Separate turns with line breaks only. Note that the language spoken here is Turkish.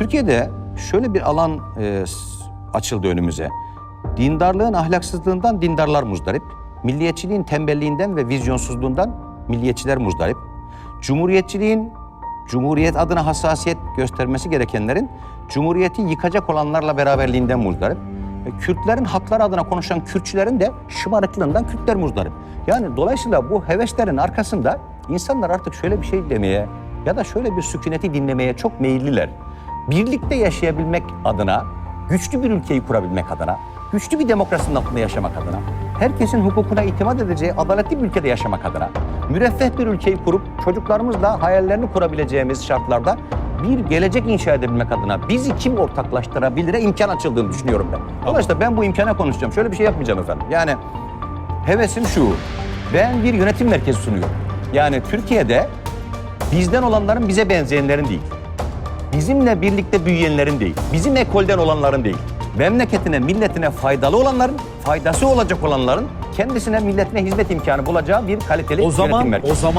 Türkiye'de şöyle bir alan e, açıldı önümüze. Dindarlığın ahlaksızlığından dindarlar muzdarip, milliyetçiliğin tembelliğinden ve vizyonsuzluğundan milliyetçiler muzdarip, cumhuriyetçiliğin cumhuriyet adına hassasiyet göstermesi gerekenlerin cumhuriyeti yıkacak olanlarla beraberliğinden muzdarip. E, Kürtlerin hakları adına konuşan Kürtçülerin de şımarıklığından Kürtler muzdarip. Yani dolayısıyla bu heveslerin arkasında insanlar artık şöyle bir şey demeye ya da şöyle bir sükuneti dinlemeye çok meyilliler. Birlikte yaşayabilmek adına, güçlü bir ülkeyi kurabilmek adına, güçlü bir demokrasinin altında yaşamak adına, herkesin hukukuna itimat edeceği adaletli bir ülkede yaşamak adına, müreffeh bir ülkeyi kurup çocuklarımızla hayallerini kurabileceğimiz şartlarda bir gelecek inşa edebilmek adına bizi kim ortaklaştırabilire imkan açıldığını düşünüyorum ben. Dolayısıyla ben bu imkana konuşacağım. Şöyle bir şey yapmayacağım efendim. Yani hevesim şu. Ben bir yönetim merkezi sunuyorum. Yani Türkiye'de bizden olanların bize benzeyenlerin değil. Bizimle birlikte büyüyenlerin değil. Bizim ekolden olanların değil. Memleketine, milletine faydalı olanların, faydası olacak olanların kendisine, milletine hizmet imkanı bulacağı bir kaliteli
O
yönetim
zaman
merkezi.
o zaman